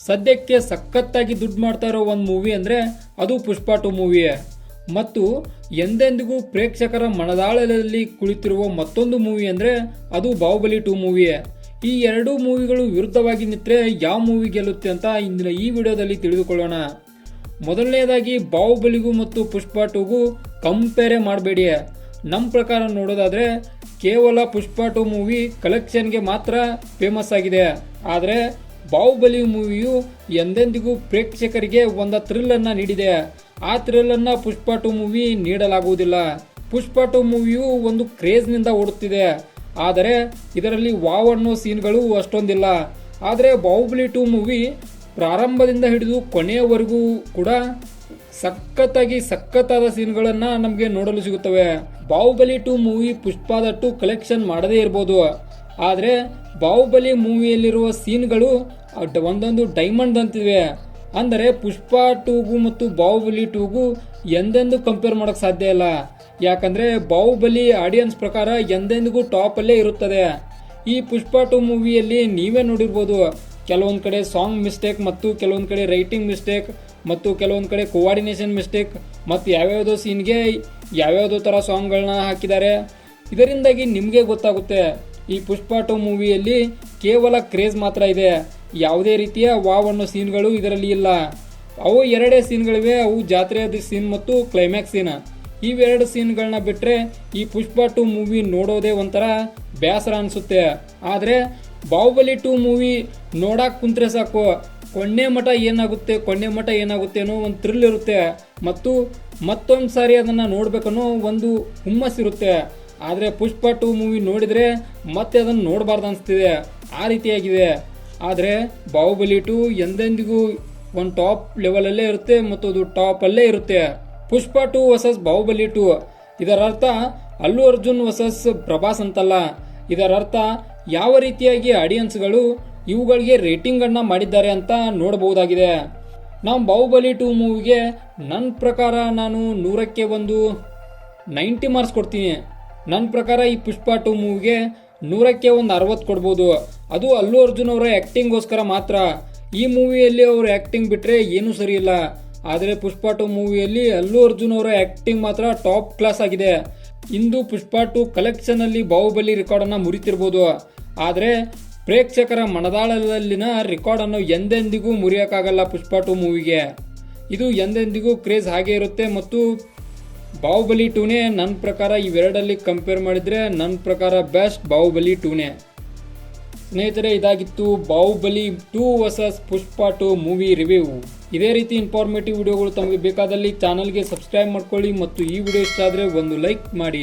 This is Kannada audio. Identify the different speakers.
Speaker 1: ಸದ್ಯಕ್ಕೆ ಸಖತ್ತಾಗಿ ದುಡ್ಡು ಮಾಡ್ತಾ ಇರೋ ಒಂದು ಮೂವಿ ಅಂದರೆ ಅದು ಪುಷ್ಪ ಟು ಮೂವಿಯೇ ಮತ್ತು ಎಂದೆಂದಿಗೂ ಪ್ರೇಕ್ಷಕರ ಮನದಾಳದಲ್ಲಿ ಕುಳಿತಿರುವ ಮತ್ತೊಂದು ಮೂವಿ ಅಂದರೆ ಅದು ಬಾಹುಬಲಿ ಟು ಮೂವಿಯೇ ಈ ಎರಡೂ ಮೂವಿಗಳು ವಿರುದ್ಧವಾಗಿ ನಿಂತರೆ ಯಾವ ಮೂವಿ ಗೆಲ್ಲುತ್ತೆ ಅಂತ ಇಂದಿನ ಈ ವಿಡಿಯೋದಲ್ಲಿ ತಿಳಿದುಕೊಳ್ಳೋಣ. ಮೊದಲನೇದಾಗಿ ಬಾಹುಬಲಿಗೂ ಮತ್ತು ಪುಷ್ಪ ಟೂಗೂ ಕಂಪೇರೇ ಮಾಡಬೇಡಿ ನಮ್ಮ ಪ್ರಕಾರ ನೋಡೋದಾದರೆ ಕೇವಲ ಪುಷ್ಪ ಟು ಮೂವಿ ಕಲೆಕ್ಷನ್ಗೆ ಮಾತ್ರ ಫೇಮಸ್ ಆಗಿದೆ. ಆದರೆ ಬಾಹುಬಲಿ ಮೂವಿಯು ಎಂದೆಂದಿಗೂ ಪ್ರೇಕ್ಷಕರಿಗೆ ಒಂದು ಥ್ರಿಲ್ಲನ್ನು ನೀಡಿದೆ. ಆ ಥ್ರಿಲ್ಲನ್ನು ಪುಷ್ಪ ಟು ಮೂವಿ ನೀಡಲಾಗುವುದಿಲ್ಲ. ಪುಷ್ಪ ಟು ಮೂವಿಯು ಒಂದು ಕ್ರೇಜ್ನಿಂದ ಓಡುತ್ತಿದೆ. ಆದರೆ ಇದರಲ್ಲಿ ವಾವ್ ಅನ್ನೋ ಸೀನ್ಗಳು ಅಷ್ಟೊಂದಿಲ್ಲ. ಆದರೆ ಬಾಹುಬಲಿ ಟು ಮೂವಿ ಪ್ರಾರಂಭದಿಂದ ಹಿಡಿದು ಕೊನೆಯವರೆಗೂ ಕೂಡ ಸಖತ್ತಾಗಿ ಸಖತ್ತಾದ ಸೀನ್ಗಳನ್ನು ನಮಗೆ ನೋಡಲು ಸಿಗುತ್ತವೆ. ಬಾಹುಬಲಿ ಟು ಮೂವಿ ಪುಷ್ಪದಟ್ಟು ಕಲೆಕ್ಷನ್ ಮಾಡದೇ ಇರ್ಬೋದು. ಆದರೆ ಬಾಹುಬಲಿ ಮೂವಿಯಲ್ಲಿರುವ ಸೀನ್ಗಳು ಒಂದೊಂದು ಡೈಮಂಡ್ ಅಂತಿವೆ. ಅಂದರೆ ಪುಷ್ಪ ಟೂಗು ಮತ್ತು ಬಾಹುಬಲಿ ಟೂಗು ಎಂದೆಂದೂ ಕಂಪೇರ್ ಮಾಡೋಕ್ಕೆ ಸಾಧ್ಯ ಇಲ್ಲ. ಯಾಕಂದರೆ ಬಾಹುಬಲಿ ಆಡಿಯನ್ಸ್ ಪ್ರಕಾರ ಎಂದೆಂದಿಗೂ ಟಾಪಲ್ಲೇ ಇರುತ್ತದೆ. ಈ ಪುಷ್ಪ ಟೂ ಮೂವಿಯಲ್ಲಿ ನೀವೇ ನೋಡಿರ್ಬೋದು. ಕೆಲವೊಂದು ಕಡೆ ಸಾಂಗ್ ಮಿಸ್ಟೇಕ್ ಮತ್ತು ಕೆಲವೊಂದು ಕಡೆ ರೈಟಿಂಗ್ ಮಿಸ್ಟೇಕ್ ಮತ್ತು ಕೆಲವೊಂದು ಕಡೆ ಕೋಆರ್ಡಿನೇಷನ್ ಮಿಸ್ಟೇಕ್ ಮತ್ತು ಯಾವ್ಯಾವುದೋ ಸೀನ್ಗೆ ಯಾವ್ಯಾವುದೋ ಥರ ಸಾಂಗ್ಗಳನ್ನ ಹಾಕಿದ್ದಾರೆ. ಇದರಿಂದಾಗಿ ನಿಮಗೆ ಗೊತ್ತಾಗುತ್ತೆ. ಈ ಪುಷ್ಪ ಟೂ ಮೂವಿಯಲ್ಲಿ ಕೇವಲ ಕ್ರೇಜ್ ಮಾತ್ರ ಇದೆ. ಯಾವುದೇ ರೀತಿಯ ವಾವ್ ಅನ್ನೋ ಸೀನ್ಗಳು ಇದರಲ್ಲಿ ಇಲ್ಲ. ಅವು ಎರಡೇ ಸೀನ್ಗಳಿವೆ. ಅವು ಜಾತ್ರೆಯ ಸೀನ್ ಮತ್ತು ಕ್ಲೈಮ್ಯಾಕ್ಸ್ ಸೀನ್. ಇವೆರಡು ಸೀನ್ಗಳನ್ನ ಬಿಟ್ಟರೆ ಈ ಪುಷ್ಪ ಟು ಮೂವಿ ನೋಡೋದೇ ಒಂಥರ ಬೇಸರ ಅನಿಸುತ್ತೆ. ಆದರೆ ಬಾಹುಬಲಿ ಟು ಮೂವಿ ನೋಡಕ್ಕೆ ಕುಂತ್ರೆ ಸಾಕು. ಕೊನೆ ಮಠ ಏನಾಗುತ್ತೆ, ಕೊನೆ ಮಠ ಏನಾಗುತ್ತೆ ಅನ್ನೋ ಒಂದು ಥ್ರಿಲ್ ಇರುತ್ತೆ. ಮತ್ತು ಮತ್ತೊಂದು ಸಾರಿ ಅದನ್ನು ನೋಡಬೇಕನ್ನೋ ಒಂದು ಹುಮ್ಮಸ್ಸಿರುತ್ತೆ. ಆದರೆ ಪುಷ್ಪ ಟು ಮೂವಿ ನೋಡಿದರೆ ಮತ್ತೆ ಅದನ್ನು ನೋಡಬಾರ್ದು ಅನಿಸ್ತಿದೆ. ಆ ರೀತಿಯಾಗಿದೆ. ಆದರೆ ಬಾಹುಬಲಿ ಟು ಎಂದೆಂದಿಗೂ ಒಂದು ಟಾಪ್ ಲೆವೆಲಲ್ಲೇ ಇರುತ್ತೆ ಮತ್ತು ಅದು ಟಾಪಲ್ಲೇ ಇರುತ್ತೆ. Pushpa two versus Baahubali two. ಇದರ ಅರ್ಥ ಅಲ್ಲು ಅರ್ಜುನ್ ವರ್ಸಸ್ ಪ್ರಭಾಸ್ ಅಂತಲ್ಲ. ಇದರ ಅರ್ಥ ಯಾವ ರೀತಿಯಾಗಿ ಆಡಿಯನ್ಸ್ಗಳು ಇವುಗಳಿಗೆ ರೇಟಿಂಗನ್ನು ಮಾಡಿದ್ದಾರೆ ಅಂತ ನೋಡಬಹುದಾಗಿದೆ. ನಾವು ಬಾಹುಬಲಿ ಟು ಮೂವಿಗೆ ನನ್ನ ಪ್ರಕಾರ ನಾನು ನೂರಕ್ಕೆ ಒಂದು ನೈಂಟಿ ಮಾರ್ಕ್ಸ್ ಕೊಡ್ತೀನಿ. ನನ್ನ ಪ್ರಕಾರ ಈ ಪುಷ್ಪ ಟು ಮೂವಿಗೆ ನೂರಕ್ಕೆ ಒಂದು ಅರವತ್ತು ಕೊಡ್ಬೋದು. ಅದು ಅಲ್ಲು ಅರ್ಜುನ್ ಅವರ ಆ್ಯಕ್ಟಿಂಗ್ಗೋಸ್ಕರ ಮಾತ್ರ. ಈ ಮೂವಿಯಲ್ಲಿ ಅವ್ರ ಆ್ಯಕ್ಟಿಂಗ್ ಬಿಟ್ಟರೆ ಏನೂ ಸರಿ ಇಲ್ಲ. ಆದರೆ ಪುಷ್ಪ ಟು ಮೂವಿಯಲ್ಲಿ ಅಲ್ಲು ಅರ್ಜುನ್ ಅವರ ಆ್ಯಕ್ಟಿಂಗ್ ಮಾತ್ರ ಟಾಪ್ ಕ್ಲಾಸ್ ಆಗಿದೆ. ಇಂದು ಪುಷ್ಪ ಟು ಕಲೆಕ್ಷನಲ್ಲಿ ಬಾಹುಬಲಿ ರೆಕಾರ್ಡನ್ನು ಮುರಿತಿರ್ಬೋದು. ಆದರೆ ಪ್ರೇಕ್ಷಕರ ಮನದಾಳದಲ್ಲಿನ ರೆಕಾರ್ಡನ್ನು ಎಂದೆಂದಿಗೂ ಮುರಿಯೋಕ್ಕಾಗಲ್ಲ ಪುಷ್ಪ ಟು ಮೂವಿಗೆ. ಇದು ಎಂದೆಂದಿಗೂ ಕ್ರೇಜ್ ಹಾಗೆ ಇರುತ್ತೆ ಮತ್ತು ಬಾಹುಬಲಿ ಟೂನೇ ನನ್ನ ಪ್ರಕಾರ ಇವೆರಡಲ್ಲಿ ಕಂಪೇರ್ ಮಾಡಿದರೆ ನನ್ನ ಪ್ರಕಾರ ಬೆಸ್ಟ್ ಬಾಹುಬಲಿ ಟೂನೇ. ಸ್ನೇಹಿತರೆ, ಇದಾಗಿತ್ತು Baahubali two versus Pushpa two movie review ಇದೇ ರೀತಿ ಇನ್ಫಾರ್ಮೇಟಿವ್ ವಿಡಿಯೋಗಳು ತಮಗೆ ಬೇಕಾದಲ್ಲಿ ಚಾನಲ್ಗೆ ಸಬ್ಸ್ಕ್ರೈಬ್ ಮಾಡ್ಕೊಳ್ಳಿ ಮತ್ತು ಈ ವಿಡಿಯೋ ಇಷ್ಟ ಆದರೆ ಒಂದು ಲೈಕ್ ಮಾಡಿ